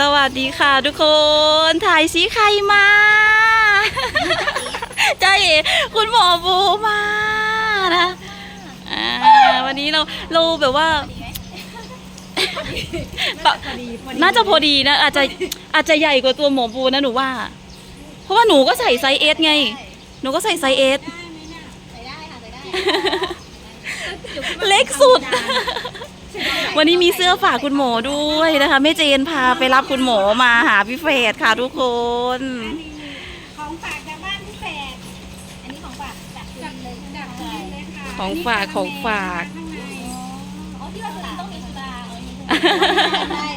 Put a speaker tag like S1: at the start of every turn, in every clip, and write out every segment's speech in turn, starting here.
S1: สวัสดีค่ะทุกคน ถ่ายสีใครมาใจาเอ๋คุณหมอโบมานะอ่าวันนี้เราเราแบบว่าปะน่าจะพอดีนะ อาจจะอาจจะใหญ่กว่าตัวหมอโบนะหนูว่า เพราะว่าหนูก็ใส่ไซส์เอสไง หนูก็ใส่ไซส์เอส
S2: ใส่ได้ค่ะใส่ได้
S1: เล็กสุด วันนี้มีเสื้อฝากคุณหมอด้วยนะคะแม่เจนพาไปรับคุณหมอมาหาพี่เฟสค่ะทุกคน
S2: ของฝากจากบ้านพี่แฝดอันนี้ของฝากจากจากเลยจากเลยค่ะ
S1: ของฝากของฝาก
S2: ข้างในอ๋อที่ว่าสุรินทร์ต้องมีสุราอ๋อมีสุราใช่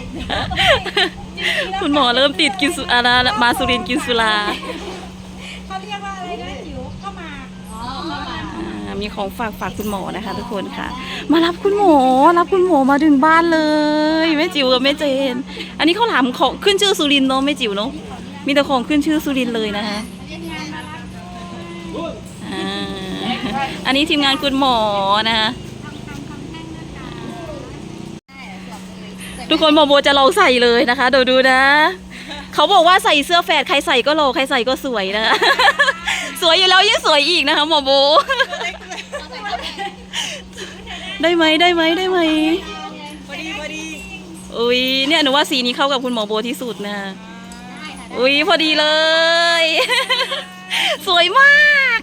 S1: คุณหมอเริ่มติดกินสุอารามาสุรินทร์กินสุรา
S2: เขาเรียกว่าอะไรนะหิวเข้ามาอ๋อเข้ามา
S1: อ่า มีของฝากฝากคุณหมอนะคะ ทุกคนค่ะ มารับคุณหมอรับคุณหมอมาถึงบ้านเลยแม่จิ๋วกับแม่เจน อันนี้เขาถามของขึ้นชื่อสุรินทร์เนาะแม่จิ๋วเนาะมีแต่ของขึ้นชื่อสุรินทร์เลยนะคะอ่าอันนี้ทีมงานคุณหมอนะคะ
S2: ทุ
S1: กคนหมอโบจะลองใส่เลยนะคะเดี๋ยวดูนะ เขาบอกว่าใส่เสื้อแฝดใครใส่ก็โลใครใส่ก็สวยนะคะ สวยอยู่แล้วยิ่งสวยอีกนะคะหมอโบ ได้ไหมได้ไหมได้ไหม
S2: พอดีพอดี
S1: อุ้ยเนี่ยหนูว่าสีนี้เข้ากับคุณหมอโบที่สุดนะอุ้ยพอดีเลย สวยมาก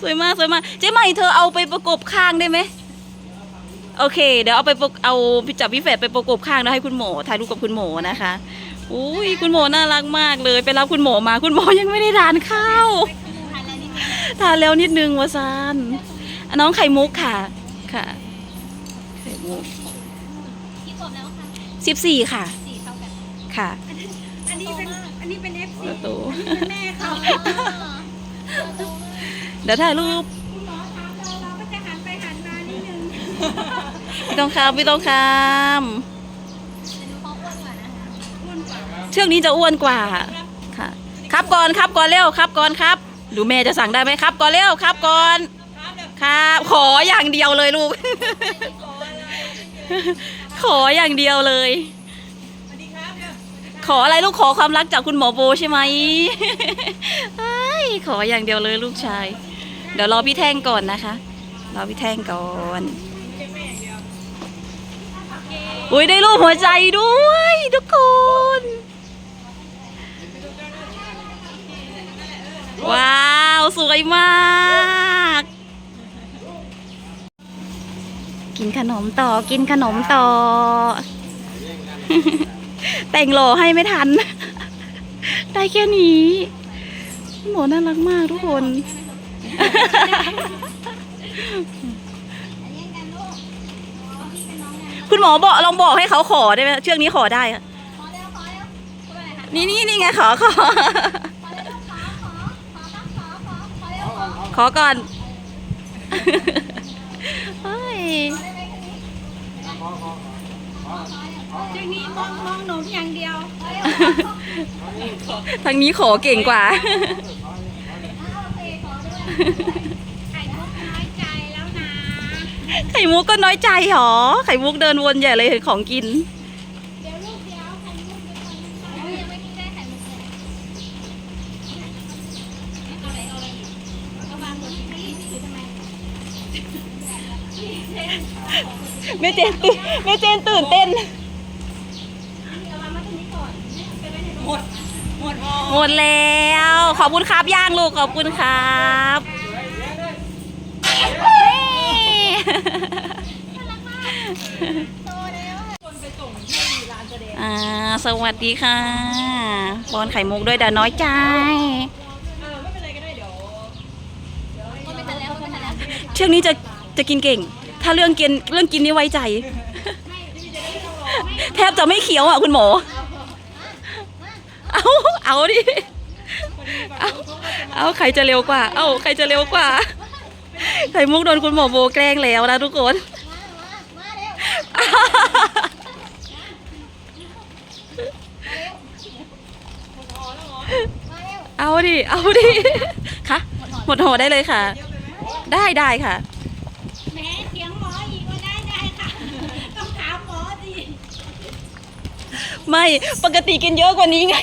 S1: สวยมากสวยมากเจ๊ใหม่เธอเอาไปประกบข้างได้ไหมโอเค เดี๋ยวเอาไปประเอาจับพี่แฝดไปประกบข้างแล้วให้คุณหมอถ่ายรูปกับคุณหมอนะคะอุ้ยคุณหมอน่ารักมากเลย ไปรับคุณหมอมาคุณหมอยังไม่ได้ทานข้าวทานแล้วนิดนึงวะซานน้องไข่มุกค่ะค่ะไข่มุ ก
S2: กี่ขวบแล้วคะ
S1: สิบสี่ค่ะ
S2: สี่เท่ากัน
S1: ค่ะ
S2: อันนี้เป็นอันนี้เป็น FC
S1: ประตู
S2: แม่เขา
S1: เดี๋ยวถ่ายรูป
S2: คุณหมอถามเราเราก็จะหันไปหันมานิดนึง
S1: พี่ต้องคามพี่ต้องคาม
S2: จะดูเขาอ้วนกว่านะคะ อ้วนกว่า
S1: เชือกนี้จะอ้วนกว่าค่ะ ครับก่อนครับก่อนเร็วครับก่อนครับดูแม่จะสั่งได้ไหมครับก่อนเร็วครับก่อนครับขออย่างเดียวเลยลูก ขอ อย่างเดียวเลย ขออะไรลูกขอความรักจากคุณหมอโบใช่ไหมเอ้ยขออย่างเดียวเลยลูกชาย เดี๋ยวรอพี่แท่งก่อนนะคะ รอพี่แท่งก่อนอุ้ยได้รูปหัวใจด้วยทุกคน ว้าว สวยมาก กินขนมต่อกินขนมต่อ แต่งหล่อให้ไม่ทัน ได้แค่นี้หมอน่ารักมากทุกคน คุณหมอบอกลองบอกให้เขาขอได้ไหมเชือกนี้ขอได้ค่ะ
S2: ขอเร็วขอเร็วพูดอะไรคะ
S1: นี่นี่นี่ไงขอขอ
S2: ขอเร็วขอขอขอตั้งขอขอขอเร็วขอ
S1: ขอก่อน
S2: ทางนี้มองมองหนูอย่างเดียว
S1: ทางนี้ขอเก่งกว่า
S2: ไข่มุกน้อยใจแล้วนะ
S1: ไข่มุกก็น้อยใจหรอ ไข่มุกเดินวนใหญ่เลยเห็นของกิน แม่เจนตื่นแม่เจนตื่นเต้น
S2: เอาวางมาตรงนี้ก่อนไปไว้ในรถ
S1: หมดแล้ว ขอบคุณครับย่างลูกขอบคุณครับเฮ้ย
S2: โตแล้ว
S1: อ่าสวัสดีค่ะบอนไข่มุกด้วยเดาน้อยใจ
S2: ก็ไม่ทันแล้วก็ไม่ทันแล้ว
S1: เชือกนี้จะจะกินเก่ง ถ้าเรื่องกินเรื่องกินนี่ไว้ใจ แทบจะไม่เคี้ยวอะคุณหมอ เอาเอาดิ เอาเอาใครจะเร็วกว่า เอาใครจะเร็วกว่า ไข่มุกโดนคุณหมอโบแกล้งแล้วนะทุกคน
S2: มามาเร็วมาเร็ว
S1: เอาดิ เอาดิ ค่ะ หมดห่อได้เลยค่ะ ได้ได้ค่ะ
S2: แหมเสียงหมออีกว่า
S1: ไม่ปกติกินเยอะกว่านี้ไง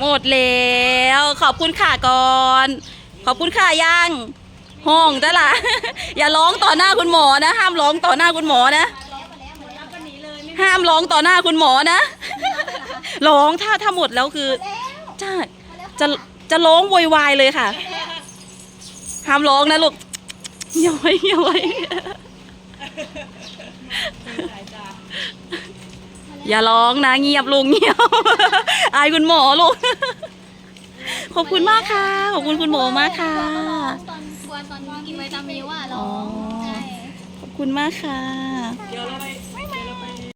S1: หมดแล้ว ขอบคุณค่ะก่อน ขอบคุณค่ะยังห้องจ้ะล่ะ อย่าร้องต่อหน้าคุณหมอนะ ห้ามร้องต่อหน้าคุณหมอนะ ห้ามร้องต่อหน้าคุณหมอนะ ร้องถ้าถ้าหมดแล้วคือจะจะจะร้องโวยวายเลยค่ะ ห้ามร้องนะลูก ย้อยย้อยอย่าร้องนะเงียบลูกเงียบอายคุณหมอลูกขอบคุณมากค่ะ ขอบคุณคุณหมอมากค่ะ
S2: ตอนกลัวตอนกินวิตามินว่าร้
S1: อ๋
S2: อ
S1: อ
S2: งใช่
S1: ขอบคุณมากค่ะ
S3: เดี๋ยวเราไป